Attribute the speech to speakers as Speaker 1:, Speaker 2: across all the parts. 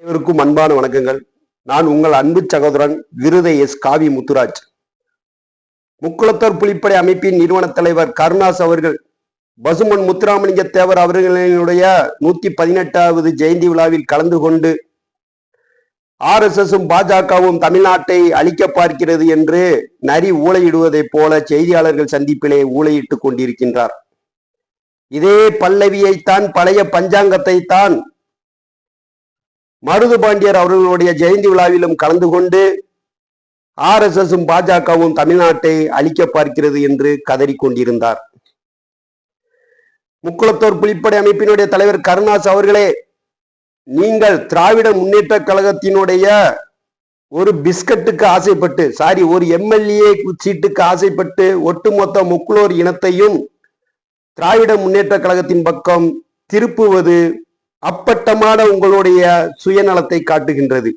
Speaker 1: அனைவருக்கும் அன்பான வணக்கங்கள். நான் உங்கள் அன்பு சகோதரன் விருதை எஸ். காவி முத்துராஜ். முக்குளத்தோர் புலிப்படை அமைப்பின் நிறுவன தலைவர் கருணாஸ் அவர்கள் பசுமன் முத்துராமலிங்க தேவர் அவர்களினுடைய நூத்தி பதினெட்டாவது ஜெயந்தி விழாவில் கலந்து கொண்டு ஆர் எஸ் எஸும் பாஜகவும் தமிழ்நாட்டை அழிக்க பார்க்கிறது என்று நரி ஊழையிடுவதைப் போல செய்தியாளர்கள் சந்திப்பிலே ஊழையிட்டுக் கொண்டிருக்கின்றார். இதே பல்லவியைத்தான் பழைய பஞ்சாங்கத்தை தான் மருது பாண்டியர் அவர்களுடைய ஜெயந்தி விழாவிலும் கலந்து கொண்டு ஆர் எஸ் எஸும் பாஜகவும் தமிழ்நாட்டை அழிக்க பார்க்கிறது என்று கதறிக்கொண்டிருந்தார். முக்குளத்தோர் புலிப்படை அமைப்பினுடைய தலைவர் கருணாஸ் அவர்களே நீங்கள் திராவிட முன்னேற்ற கழகத்தினுடைய ஒரு பிஸ்கட்டுக்கு ஆசைப்பட்டு சாரி ஒரு எம்எல்ஏ சீட்டுக்கு ஆசைப்பட்டு ஒட்டுமொத்த முக்குளோர் இனத்தையும் திராவிட முன்னேற்ற கழகத்தின் பக்கம் திருப்புவது அப்பட்டமான உங்களுடைய சுயநலத்தை காட்டுகின்றது.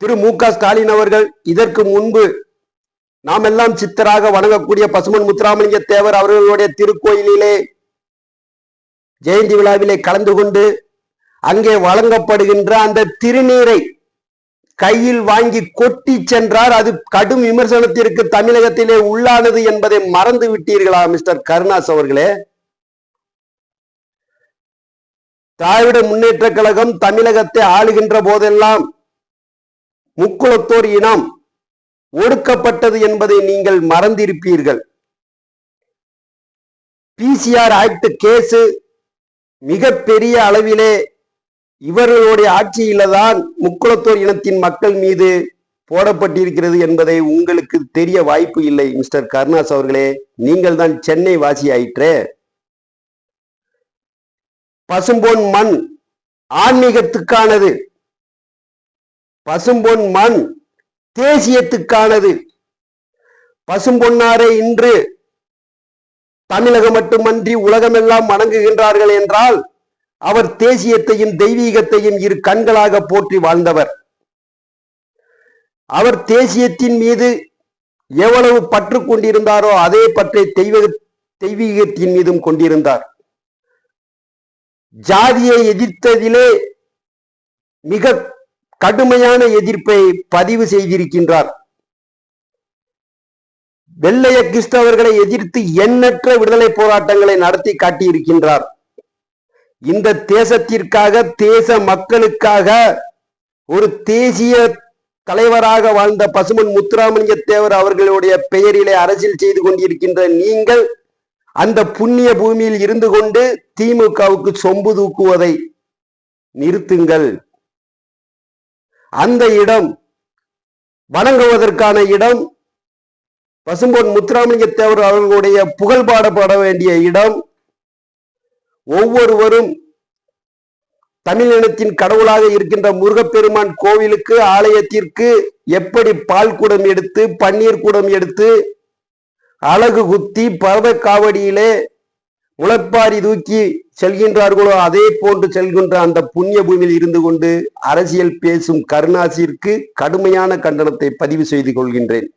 Speaker 1: திரு மு க ஸ்டாலின் அவர்கள் இதற்கு முன்பு நாம் எல்லாம் சித்தராக வணங்கக்கூடிய பசுமன் முத்துராமலிங்க தேவர் அவர்களுடைய திருக்கோயிலிலே ஜெயந்தி விழாவிலே கலந்து கொண்டு அங்கே வழங்கப்படுகின்ற அந்த திருநீரை கையில் வாங்கி கொட்டி சென்றார். அது கடும் விமர்சனத்திற்கு தமிழகத்திலே உள்ளானது என்பதை மறந்து விட்டீர்களா மிஸ்டர் கருணாஸ் அவர்களே? திராவிட முன்னேற்ற கழகம் தமிழகத்தை ஆளுகின்ற போதெல்லாம் முக்குளத்தோர் இனம் ஒடுக்கப்பட்டது என்பதை நீங்கள் மறந்திருப்பீர்கள். பிசிஆர் ஆக்ட் கேஸு மிகப்பெரிய அளவிலே இவர்களுடைய ஆட்சியில தான் முக்குளத்தோர் இனத்தின் மக்கள் மீது போடப்பட்டிருக்கிறது என்பதை உங்களுக்கு தெரிய வாய்ப்பு இல்லை மிஸ்டர் கருணாஸ் அவர்களே. நீங்கள் தான் சென்னை வாசி ஆயிற்றே பசும்பொன் மண் ஆன்மீகத்துக்கானது. பசும்பொன் மண் தேசியத்துக்கானது. பசும்பொன்னாரை இன்று தமிழகம் மட்டுமன்றி உலகமெல்லாம் வணங்குகின்றார்கள் என்றால் அவர் தேசியத்தையும் தெய்வீகத்தையும் இரு கண்களாக போற்றி வாழ்ந்தவர். அவர் தேசியத்தின் மீது எவ்வளவு பற்று கொண்டிருந்தாரோ அதே பற்றை தெய்வ தெய்வீகத்தின் மீதும் கொண்டிருந்தார். ஜாதியை எதிர்த்ததிலே மிக கடுமையான எதிர்ப்பை பதிவு செய்திருக்கின்றார். வெள்ளைய கிறிஸ்தவர்களை எதிர்த்து எண்ணற்ற விடுதலை போராட்டங்களை நடத்தி காட்டியிருக்கின்றார். இந்த தேசத்திற்காக தேச மக்களுக்காக ஒரு தேசிய தலைவராக வாழ்ந்த பசுமன் முத்துராமலிங்க தேவர் அவர்களுடைய பெயரிலே அரசியல் செய்து கொண்டிருக்கின்ற நீங்கள் அந்த புண்ணிய பூமியில் இருந்து கொண்டு திமுகவுக்கு சொம்பு தூக்குவதை நிறுத்துங்கள். அந்த இடம் வணங்குவதற்கான இடம் பசும்பொன் முத்துராமலிங்க தேவர் அவர்களுடைய புகழ் பாடப்பட வேண்டிய இடம் ஒவ்வொருவரும் தமிழினத்தின் கடவுளாக இருக்கின்ற முருகப்பெருமான் கோவிலுக்கு ஆலயத்திற்கு எப்படி பால் குடம் எடுத்து பன்னீர் குடம் எடுத்து அழகு குத்தி பரத காவடியிலே முளைப்பாரி தூக்கி செல்கின்றார்களோ அதே போன்று செல்கின்ற அந்த புண்ணிய பூமியில் இருந்து கொண்டு அரசியல் பேசும் கருணாசிற்கு கடுமையான கண்டனத்தை பதிவு செய்து கொள்கின்றேன்.